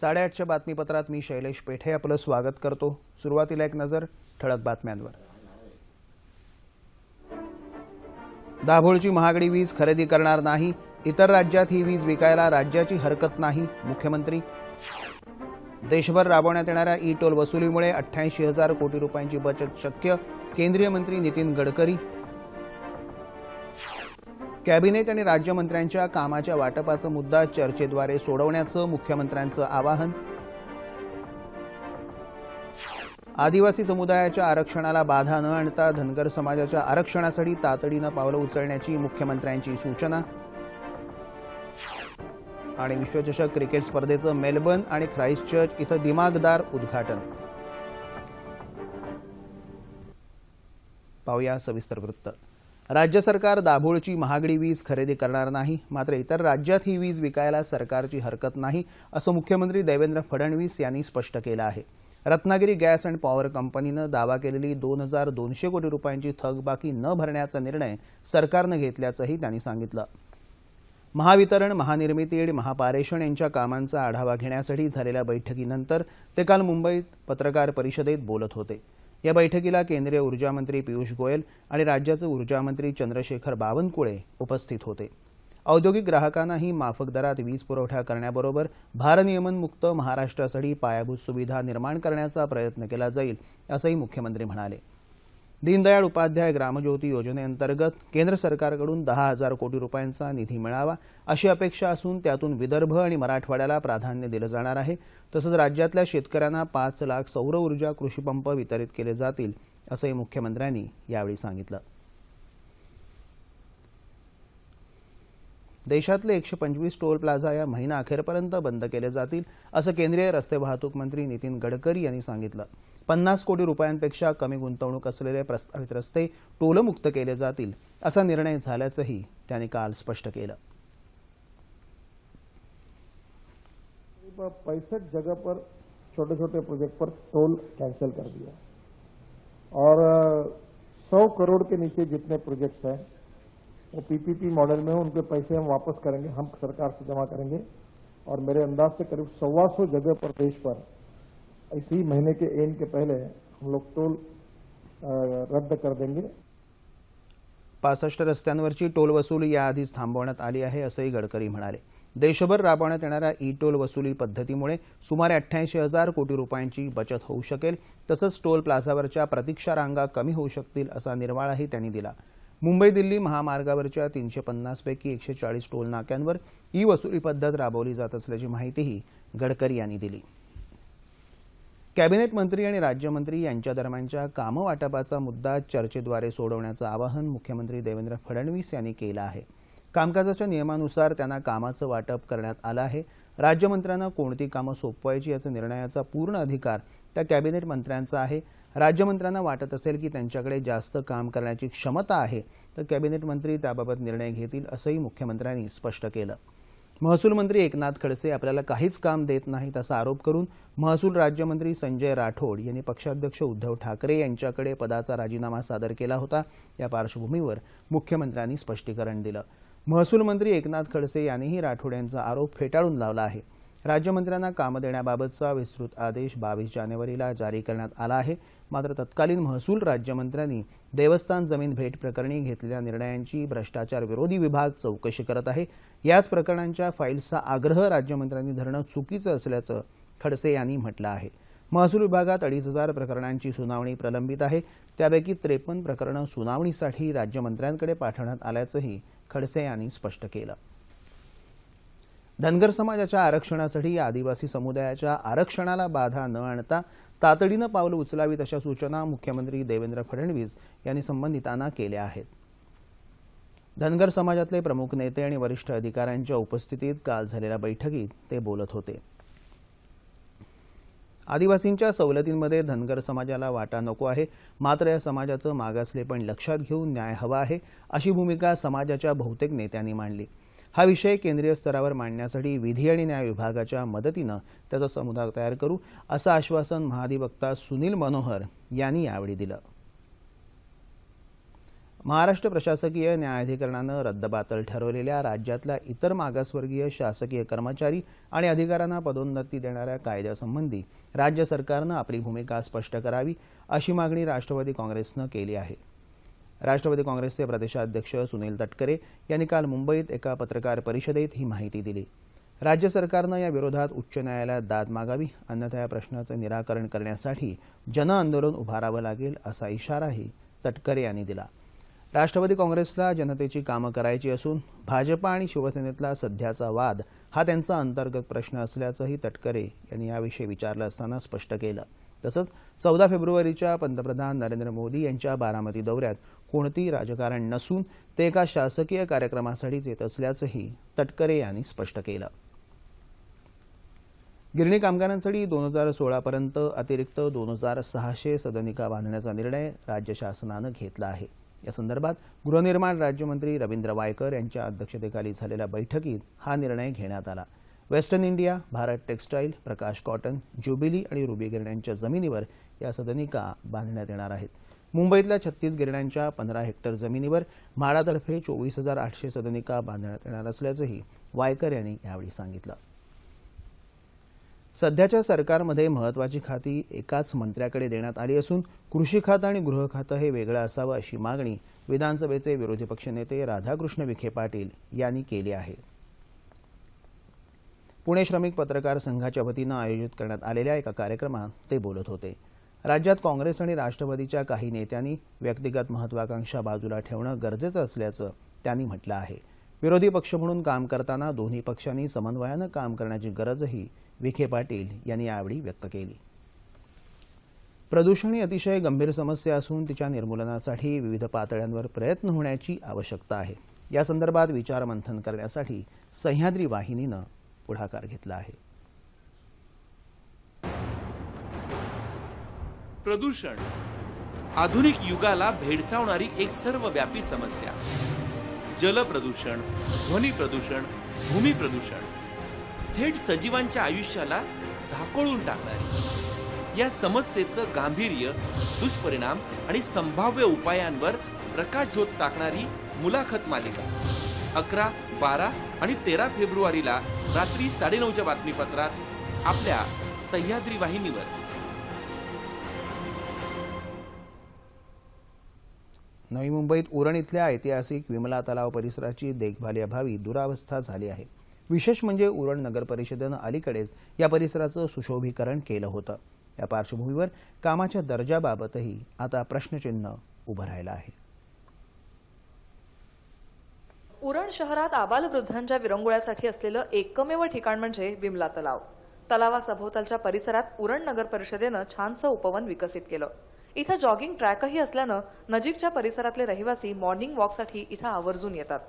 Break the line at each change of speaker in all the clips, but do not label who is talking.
साडेआठच्या बातमीपत्रात मी शैलेश पेठे आपलं स्वागत करतो. सुरुवातीला एक नजर ठळक बातम्यांवर. दाभोळची महागडी वीज खरेदी करणार नाही इतर राज्यात ही वीज विकायला राज्याची हरकत नाही मुख्यमंत्री. देशभर राबवण्यात येणाऱ्या ई टोल वसुलीमुळे अठ्ठ्याऐंशी हजार कोटी रुपयांची बचत शक्य केंद्रीय मंत्री नितीन गडकरी. कॅबिनेट आणि राज्यमंत्र्यांच्या कामाच्या वाटपाचा मुद्दा चर्चेद्वारे सोडवण्याचं मुख्यमंत्र्यांचं आवाहन. आदिवासी समुदायाच्या आरक्षणाला बाधा न आणता धनगर समाजाच्या आरक्षणासाठी तातडीनं पावलं उचलण्याची मुख्यमंत्र्यांची सूचना. आणि विश्वचषक क्रिकेट स्पर्धेचं मेलबर्न आणि ख्राईस्टचर्च इथं दिमागदार उद्घाटन. पाहूया सविस्तर वृत्त. राज्य सरकार दाभोळची महागडी वीज खरेदी करणार नाही. मात्र इतर राज्यात ही वीज विकायला सरकारची हरकत नाही असं मुख्यमंत्री देवेंद्र फडणवीस यांनी स्पष्ट केलं आहे. रत्नागिरी गॅस अँड पॉवर कंपनीनं दावा केलेली दोन हजार दोनशे कोटी रुपयांची थकबाकी न भरण्याचा निर्णय सरकारनं घेतल्याचंही त्यांनी सांगितलं. महावितरण महानिर्मिती आणि महापारेषण यांच्या कामांचा आढावा घेण्यासाठी झालेल्या बैठकीनंतर ते काल मुंबईत पत्रकार परिषदेत बोलत होते. या बैठकीला केंद्रीय ऊर्जामंत्री पियुष गोयल आणि राज्याचे ऊर्जामंत्री चंद्रशेखर बावनकुळे उपस्थित होते. औद्योगिक ग्राहकांनाही माफक दरात वीज पुरवठा करण्याबरोबर भारनियमनमुक्त महाराष्ट्रासाठी पायाभूत सुविधा निर्माण करण्याचा प्रयत्न केला जाईल असंही मुख्यमंत्री म्हणाले. दीनदयाळ उपाध्याय ग्रामज्योती योजनेअंतर्गत केंद्र सरकारकडून दहा हजार कोटी रुपयांचा निधी मिळावा अशी अपेक्षा असून त्यातून विदर्भ आणि मराठवाड्याला प्राधान्य दिलं जाणार आहे. तसंच राज्यातल्या शेतकऱ्यांना पाच लाख सौर ऊर्जा कृषीपंप वितरित केले जातील असंही मुख्यमंत्र्यांनी यावेळी सांगितलं. देशातले एकशे पंचवीस टोल प्लाझा या महिना अखेरपर्यंत बंद केले जातील असं केंद्रीय रस्ते वाहतूक मंत्री नितीन गडकरी यांनी सांगितलं. पन्नास कोटी रुपयांपेक्षा कमी गुंतवणूक असलेले प्रस्तावित रस्ते टोलमुक्त केले जातील, असा निर्णय झाल्याचंही त्यांनी काल स्पष्ट केलं.
पैंसठ जगह पर छोटे छोटे प्रोजेक्ट पर टोल कैंसिल कर दिया. और, सौ करोड़ के नीचे जितने प्रोजेक्ट्स हैं, वो पीपीपी मॉडल में उनके पैसे हम वापस करेंगे, हम सरकार से जमा करेंगे, और मेरे अंदाज से करीब सवा सौ जगह पर देश पर इसी महीने के एंड के पहले हम लोग टोल रद्द कर देंगे।
पासष्ट रस्त्यांवरची टोल वसुली याआधीच थांबवण्यात आली आहे असंही गडकरी म्हणाले. देशभर राबवण्यात येणाऱ्या ई टोल वसुली पद्धतीमुळे सुमारे अठ्ठ्याऐंशी हजार कोटी रुपयांची बचत होऊ शकेल तसंच टोल प्लाझावरच्या प्रतीक्षा रांगा कमी होऊ शकतील असा निर्वाळाही त्यांनी दिला. मुंबई दिल्ली महामार्गावरच्या तीनशे पन्नासपैकी एकशे चाळीस टोल नाक्यांवर ई वसुली पद्धत राबवली जात असल्याची माहितीही गडकरी यांनी दिली. कॅबिनेट मंत्री आणि राज्यमंत्री यांच्या दरम्यानच्या कामवाटपाचा मुद्दा चर्चेद्वारे सोडवण्याचं आवाहन मुख्यमंत्री देवेंद्र फडणवीस यांनी केलं आहे. कामकाजाच्या नियमानुसार त्यांना कामाचं वाटप करण्यात आलं आहे. राज्यमंत्र्यांना कोणती कामं सोपवायची याचा निर्णयाचा पूर्ण अधिकार त्या कॅबिनेट मंत्र्यांचा आहे. राज्यमंत्र्यांना वाटत असेल की त्यांच्याकडे जास्त काम करण्याची क्षमता आहे तर कॅबिनेट मंत्री त्याबाबत निर्णय घेतील असंही मुख्यमंत्र्यांनी स्पष्ट केलं. महसूल मंत्री एकनाथ खडसे आपल्याला काहीच काम देत नाहीत असा आरोप करून महसूल राज्यमंत्री संजय राठोड यांनी पक्षाध्यक्ष उद्धव ठाकरे यांच्याकडे पदाचा राजीनामा सादर केला होता. या पार्श्वभूमीवर मुख्यमंत्र्यांनी स्पष्टीकरण दिलं. महसूल मंत्री एकनाथ खडसे यांनीही राठोड यांचा आरोप फेटाळून लावला आहे. राज्यमंत्र्यांना कामं देण्याबाबतचा विस्तृत आदेश बावीस जानेवारीला जारी करण्यात आला आहे. मात्र तत्कालीन महसूल राज्यमंत्र्यांनी देवस्थान जमीन भेट प्रकरणी घेतलेल्या निर्णयांची भ्रष्टाचार विरोधी विभाग चौकशी करत आहे. याच प्रकरणांच्या फाईल्सचा आग्रह राज्यमंत्र्यांनी धरणं चुकीचं असल्याचं खडसे यांनी म्हटलं आहे. महसूल विभागात अडीच हजार प्रकरणांची सुनावणी प्रलंबित आहे. त्यापैकी त्रेपन्न प्रकरणं सुनावणीसाठी राज्यमंत्र्यांकडे पाठवण्यात आल्याचंही खडसे यांनी स्पष्ट केलं. धनगर समाजाच्या आरक्षणासाठी आदिवासी समुदायाच्या आरक्षणाला बाधा न आणता तातडीनं पावलं उचलावीत अशा सूचना मुख्यमंत्री देवेंद्र फडणवीस यांनी संबंधितांना केल्या आहेत. धनगर समाजातले प्रमुख नेते आणि वरिष्ठ अधिकाऱ्यांच्या उपस्थितीत काल झालेल्या बैठकीत ते बोलत होते. आदिवासींच्या सवलतींमध्ये धनगर समाजाला वाटा नको आहे. मात्र या समाजाचं मागासलेपण लक्षात घेऊन न्याय हवा आहे अशी भूमिका समाजाच्या बहुतेक नेत्यांनी मांडली. हा विषय केंद्रीय स्तरावर मांडण्यासाठी विधी आणि न्याय विभागाच्या मदतीनं त्याचा समुदाय तयार करू असं आश्वासन महाधिवक्ता सुनील मनोहर यांनी यावेळी दिलं. महाराष्ट्र प्रशासकीय न्यायाधिकरणानं रद्दबातल ठरवलेल्या राज्यातल्या इतर मागासवर्गीय शासकीय कर्मचारी आणि अधिकाऱ्यांना पदोन्नती देणाऱ्या कायद्यासंबंधी राज्य सरकारनं आपली भूमिका स्पष्ट करावी अशी मागणी राष्ट्रवादी काँग्रेसनं केली आहे. राष्ट्रवादी काँग्रेसचे प्रदेशाध्यक्ष सुनील तटकरे यांनी काल मुंबईत एका पत्रकार परिषदेत ही माहिती दिली. राज्य सरकारनं या विरोधात उच्च न्यायालयात दाद मागावी अन्यथा या प्रश्नाचं निराकरण करण्यासाठी जनआंदोलन उभारावं लागेल असा इशाराही तटकरे यांनी दिला. राष्ट्रवादी काँग्रेसला जनतेची कामं करायची असून भाजपा आणि शिवसेनेतला सध्याचा वाद हा त्यांचा अंतर्गत प्रश्न असल्याचंही तटकरे यांनी याविषयी विचारलं असताना स्पष्ट केलं. तसंच चौदा फेब्रुवारीच्या पंतप्रधान नरेंद्र मोदी यांच्या बारामती दौऱ्यात कोणतीही राजकारण नसून ते एका शासकीय कार्यक्रमासाठीच येत असल्याचंही तटकरे यांनी स्पष्ट केलं. गिरणी कामगारांसाठी दोन हजार सोळापर्यंत अतिरिक्त दोन हजार सहाशे सदनिका बांधण्याचा निर्णय राज्य शासनानं घेतला आहे. या संदर्भात गृहनिर्माण राज्यमंत्री रवींद्र वायकर यांच्या अध्यक्षतेखाली झालेल्या बैठकीत हा निर्णय घेण्यात आला. Western India Bharat textile Prakash cotton jubilee आणि रुबी गिरण्यांच्या जमिनीवर या सदनिका बांधण्यात येणार आहेत. मुंबईतल्या छत्तीस गिरण्यांच्या पंधरा हेक्टर जमिनीवर म्हाडातर्फे चोवीस हजार आठशे सदनिका बांधण्यात येणार असल्याचंही वायकर यांनी यावेळी सांगितलं. सध्याच्या सरकारमध्ये महत्वाची खाती एकाच मंत्र्याकडे देण्यात आली असून कृषी खातं आणि गृह खातं हे वेगळं असावं अशी मागणी विधानसभेचे विरोधी पक्षनेते राधाकृष्ण विखे पाटील यांनी केली आहे. पुणे श्रमिक पत्रकार संघाच्या वतीनं आयोजित करण्यात आलेल्या एका कार्यक्रमात ते बोलत होते. राज्यात काँग्रेस आणि राष्ट्रवादीच्या काही नेत्यांनी व्यक्तिगत महत्वाकांक्षा बाजूला ठेवणं गरजेचं असल्याचं त्यांनी म्हटलं आहे. विरोधी पक्ष म्हणून काम करताना दोन्ही पक्षांनी समन्वयानं काम करण्याची गरजही विखे पाटील यांनी यावेळी व्यक्त केली. प्रदूषण ही अतिशय गंभीर समस्या असून तिच्या निर्मूलनासाठी विविध पातळ्यांवर प्रयत्न होण्याची आवश्यकता आहे. या संदर्भात विचारमंथन करण्यासाठी सह्याद्री वाहिनीनं पुढाकार घेतला आहे.
प्रदूषण. आधुनिक युगाला भेडसावणारी एक सर्वव्यापी समस्या. जल प्रदूषण ध्वनी प्रदूषण भूमी प्रदूषण. थेट सजीवांच्या आयुष्याला झाकोळून टाकणारी. या समस्येचं गांभीर्य दुष्परिणाम आणि संभाव्य उपायांवर प्रकाशझोत टाकणारी मुलाखत मालिका. अकरा बारा आणि तेरा फेब्रुवारीला रात्री साडेनऊच्या बातमीपत्रात आपल्या सह्याद्री वाहिनीवर.
नवी मुंबईत उरण इथल्या ऐतिहासिक विमला तलाव परिसराची देखभालीअभावी दुरावस्था झाली आहे. विशेष म्हणजे उरण नगर परिषदेनं अलीकडेच या परिसराचं सुशोभीकरण केलं होतं. या पार्श्वभूमीवर कामाच्या दर्जाबाबतही आता प्रश्नचिन्ह उभं राहिलं आहे.
उरण शहरात आबालवृद्धांच्या विरंगुळ्यासाठी असलेलं एकमेव ठिकाण म्हणजे विमला तलाव. तलावासभोवतालच्या परिसरात उरण नगर परिषदेनं छानसं उपवन विकसित केलं. इथं जॉगिंग ट्रॅकही असल्यानं नजीकच्या परिसरातले रहिवासी मॉर्निंग वॉकसाठी इथं आवर्जून येतात.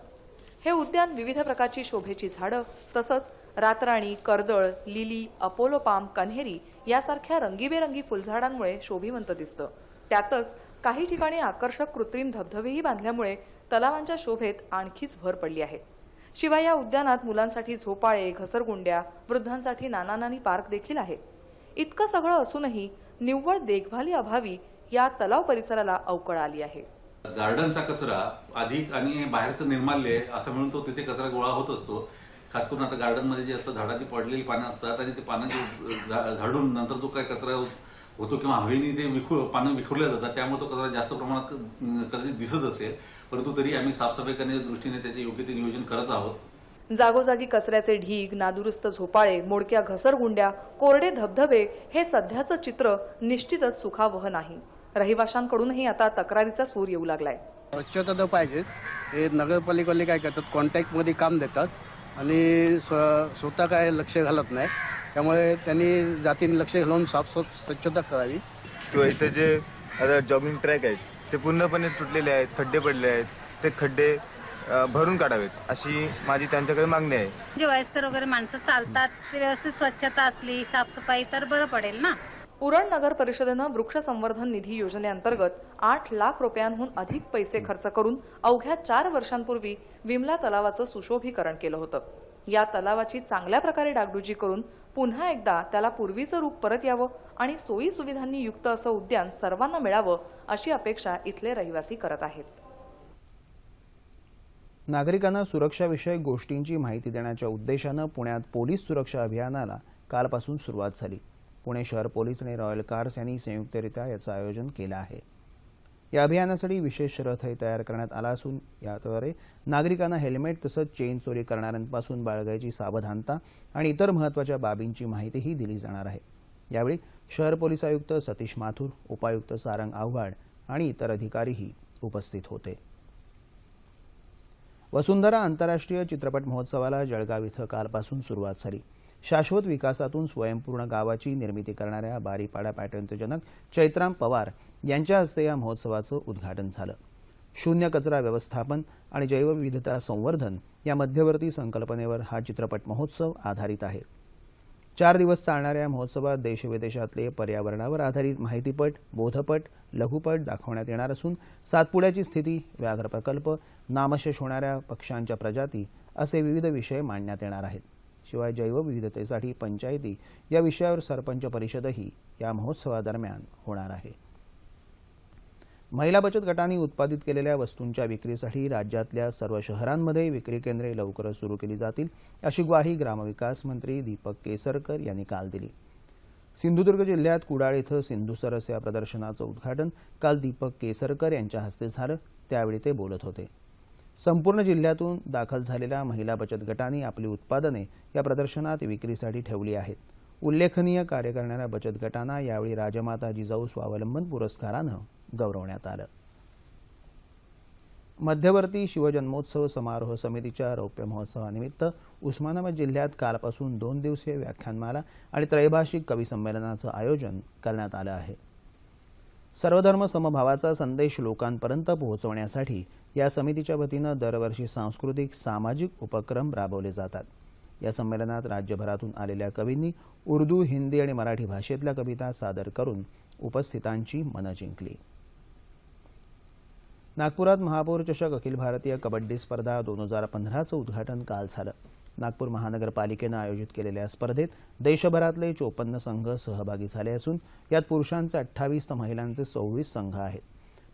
हे उद्यान विविध प्रकारची शोभेची झाडं तसंच रातराणी कर्दळ लिली अपोलो पाम कन्हेरी यासारख्या रंगीबेरंगी फुलझाडांमुळे शोभिवंत दिसतं. त्यातच काही ठिकाणी आकर्षक कृत्रिम धबधबेही बांधल्यामुळे तलावांच्या शोभेत आणखीच भर पडली आहे. शिवाय या उद्यानात मुलांसाठी झोपाळे घसरगुंड्या वृद्धांसाठी नाना नानी पार्क देखील आहे. इतकं सगळं असूनही निव्वळ देखभाली अभावी या तलाव परिसराला अवकळ आली आहे.
गार्डनचा कचरा अधिक आणि बाहेरचं निर्माल्य असं म्हणून तो तिथे कचरा गोळा होत असतो. खास करून आता गार्डनमध्ये जे असतं झाडाची पडलेली पानं असतात आणि ते पानं झाडून नंतर जो काय कचरा होतो किंवा हवेने ते विखू पानं विखुरल्या जातात त्यामुळे तो कचरा जास्त प्रमाणात कदाचित दिसत असेल. परंतु तरी आम्ही साफसफाई करण्याच्या दृष्टीने त्याचे योग्य ते नियोजन करत आहोत.
जागोजागी कचऱ्याचे ढीग नादुरुस्त झोपाळे मोडक्या घसरगुंड्या कोरडे धबधबे हे सध्याचं चित्र निश्चितच सुखावह नाही. रहिवाशांकडूनही आता तक्रारीचा सूर येऊ लागलाय.
स्वच्छता तर पाहिजेच हे नगरपालिकेवाले काय करतात कॉन्टॅक्टमध्ये काम देतात आणि स्व- स्वतः काय लक्ष घालत नाही. त्यामुळे त्यांनी जातीने लक्ष घालून साफ स्वच्छता करावी.
किंवा इथे जे आता जॉगिंग ट्रॅक आहेत ते पूर्णपणे तुटलेले आहेत खड्डे पडले आहेत ते खड्डे अ, भरून काढावेत अशी माझी त्यांच्याकडे मागणी आहे.
जे वयस्कर वगैरे माणसं चालतात ते व्यवस्थित स्वच्छता असली साफसफाई तर बरं पडेल ना?
उरण नगर परिषदेनं वृक्ष संवर्धन निधी योजनेअंतर्गत आठ लाख रुपयांहून अधिक पैसे खर्च करून अवघ्या चार वर्षांपूर्वी विमला तलावाचं सुशोभीकरण केलं होतं. या तलावाची चांगल्या प्रकारे डागडुजी करून पुन्हा एकदा त्याला पूर्वीचं रूप परत यावं आणि सोयी सुविधांनी युक्त असं उद्यान सर्वांना मिळावं अशी अपेक्षा इथले रहिवासी करत आहेत.
नागरिकांना सुरक्षाविषयक गोष्टींची माहिती देण्याच्या उद्देशानं पुण्यात पोलीस सुरक्षा अभियानाला कालपासून सुरुवात झाली. पुणे शहर पोलीस आणि रॉयल कार्स यांनी संयुक्तरित्या याचं आयोजन केलं आहे. या अभियानासाठी विशेष रथही तयार करण्यात आला असून याद्वारे नागरिकांना हेल्मेट तसंच चेन चोरी करणाऱ्यांपासून बाळगायची सावधानता आणि इतर महत्त्वाच्या बाबींची माहितीही दिली जाणार आहे. यावेळी शहर पोलीस आयुक्त सतीश माथुर उपायुक्त सारंग आव्हाड आणि इतर अधिकारीही उपस्थित होते. वसुंधरा आंतरराष्ट्रीय चित्रपट महोत्सवाला जळगाव इथं कालपासून सुरुवात झाली. शाश्वत विकासातून स्वयंपूर्ण गावाची निर्मिती करणाऱ्या बारीपाडा पॅटर्नचे जनक चैत्राम पवार यांच्या हस्ते या महोत्सवाचं उद्घाटन झालं. शून्य कचरा व्यवस्थापन आणि जैवविविधता संवर्धन या मध्यवर्ती संकल्पनेवर हा चित्रपट महोत्सव आधारित आहे. चार दिवस चालणाऱ्या या महोत्सवात देशविदेशातले पर्यावरणावर आधारित माहितीपट बोधपट लघुपट दाखवण्यात येणार असून सातपुड्याची स्थिती व्याघ्र प्रकल्प नामशेष होणाऱ्या पक्ष्यांच्या प्रजाती असे विविध विषय मांडण्यात येणार आहेत. शिवाय जैवविविधतेसाठी पंचायती या विषयावर सरपंच परिषदही या महोत्सवादरम्यान होणार आहे. महिला बचत गटांनी उत्पादित केलेल्या वस्तूंच्या विक्रीसाठी राज्यातल्या सर्व शहरांमध्ये विक्री केंद्रे लवकरच सुरू केली जातील अशी ग्वाही ग्रामविकास मंत्री दीपक केसरकर यांनी काल दिली. सिंधुदुर्ग जिल्ह्यात कुडाळ इथं सिंधू सरस या प्रदर्शनाचं उद्घाटन काल दीपक केसरकर यांच्या हस्ते झालं त्यावेळी ते बोलत होते. संपूर्ण जिल्ह्यातून दाखल झालेल्या महिला बचत गटांनी आपली उत्पादने या प्रदर्शनात विक्रीसाठी ठेवली आहेत. उल्लेखनीय कार्य करणाऱ्या बचत गटांना यावेळी राजमाता जिजाऊ स्वावलंबन पुरस्कारानं गौरवण्यात आलं. मध्यवर्ती शिवजन्मोत्सव समारोह समितीच्या रौप्य महोत्सवानिमित्त उस्मानाबाद जिल्ह्यात कालपासून दोन दिवसीय व्याख्यानमाला आणि त्रैभाषिक कवी संमेलनाचं आयोजन करण्यात आलं आहे. सर्वधर्म समभावाचा संदेश लोकांपर्यंत पोहोचवण्यासाठी या समितीच्या वतीनं दरवर्षी सांस्कृतिक सामाजिक उपक्रम राबवले जातात. या संमेलनात राज्यभरातून आलेल्या कवींनी उर्दू हिंदी आणि मराठी भाषेतल्या कविता सादर करून उपस्थितांची मनं जिंकली. नागपुरात महापौर चषक अखिल भारतीय कबड्डी स्पर्धा दोन हजार पंधराचं उद्घाटन काल झालं. नागपूर महानगरपालिकेनं आयोजित केलेल्या स्पर्धेत देशभरातले चोपन्न संघ सहभागी झाले असून यात पुरुषांचे अठ्ठावीस तर महिलांचे सव्वीस संघ आहेत.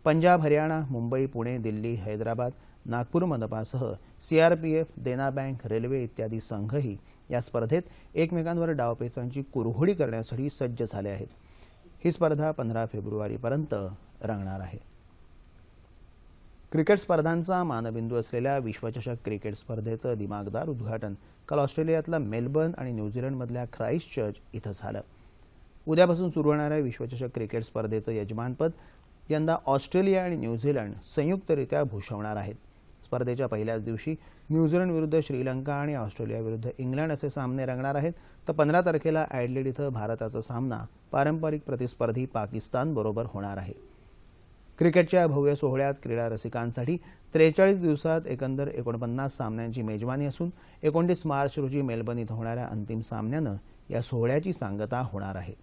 पंजाब हरियाणा मुंबई पुणे दिल्ली हैदराबाद नागपूर मनपासह सीआरपीएफ देना बँक रेल्वे इत्यादी संघही या स्पर्धेत एकमेकांवर डावपेचांची कुरघोडी करण्यासाठी सज्ज झाले आहेत. ही स्पर्धा पंधरा फेब्रुवारीपर्यंत रंगणार आहे. क्रिकेट स्पर्धांचा मानबिंदू असलेल्या विश्वचषक क्रिकेट स्पर्धेचं दिमागदार उद्घाटन काल ऑस्ट्रेलियातल्या मेलबर्न आणि न्यूझीलंडमधल्या ख्राईस्ट चर्च इथं झालं. उद्यापासून सुरू होणाऱ्या विश्वचषक क्रिकेट स्पर्धेचं यजमानपद यंदा ऑस्ट्रेलिया आणि न्यूझीलंड संयुक्तरित्या भूषवणार आहेत. स्पर्धेच्या पहिल्याच दिवशी न्यूझीलंड विरुद्ध श्रीलंका आणि ऑस्ट्रेलिया विरुद्ध इंग्लंड असे सामने रंगणार आहेत. तर पंधरा तारखेला ॲडलेड इथं भारताचा सामना पारंपरिक प्रतिस्पर्धी पाकिस्तानबरोबर होणार आहे. क्रिकेटच्या भव्य सोहळ्यात क्रीडा रसिकांसाठी त्रेचाळीस दिवसात एकंदर एकोणपन्नास सामन्यांची मेजवानी असून एकोणतीस मार्च रोजी मेलबर्न इथं होणाऱ्या अंतिम सामन्यानं या सोहळ्याची सांगता होणार आहे.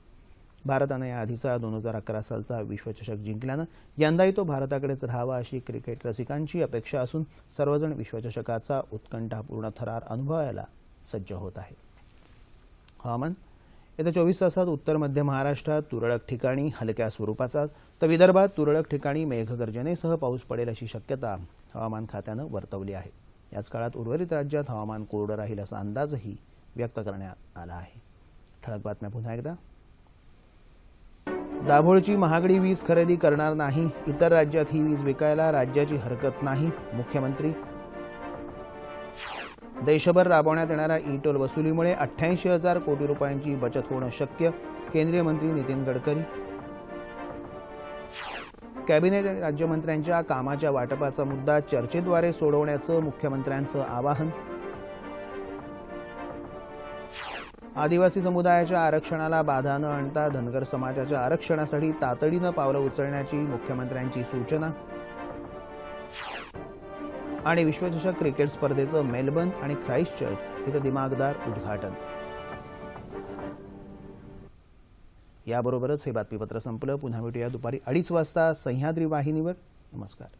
भारतानं याआधीचा दोन हजार अकरा सालचा विश्वचषक जिंकल्यानं यंदाही तो भारताकडेच राहावा अशी क्रिकेट रसिकांची अपेक्षा असून सर्वजण विश्वचषकाचा उत्कंठापूर्ण थरार अनुभवायला सज्ज होत आहे हवामान येत्या चोवीस तासात उत्तर मध्य महाराष्ट्रात तुरळक ठिकाणी हलक्या स्वरूपाचा तर विदर्भात तुरळक ठिकाणी मेघगर्जनेसह पाऊस पडेल अशी शक्यता हवामान खात्यानं वर्तवली आहे. याच काळात उर्वरित राज्यात हवामान कोरडं राहील असा अंदाजही व्यक्त करण्यात आला आहे. ठळक बातम्या पुन्हा एकदा. दाभोळची महागडी वीज खरेदी करणार नाही. इतर राज्यात ही वीज विकायला राज्याची हरकत नाही. मुख्यमंत्री देशभर राबवण्यात येणाऱ्या ई टोल वसुलीमुळे अठ्ठ्याऐंशी हजार कोटी रुपयांची बचत होणं शक्य केंद्रीय मंत्री नितीन गडकरी. कॅबिनेट आणि राज्यमंत्र्यांच्या कामाच्या वाटपाचा मुद्दा चर्चेद्वारे सोडवण्याचं मुख्यमंत्र्यांचं आवाहन. आदिवासी समुदायाच्या आरक्षणाला बाधा न आणता धनगर समाजाच्या आरक्षणासाठी तातडीनं पावलं उचलण्याची मुख्यमंत्र्यांची सूचना. आणि विश्वचषक क्रिकेट स्पर्धेचं मेलबर्न आणि ख्राईस्ट चर्च इथं दिमागदार उद्घाटन. याबरोबरच हे बातमीपत्र संपलं. पुन्हा भेटूया दुपारी अडीच वाजता सह्याद्री वाहिनीवर. नमस्कार.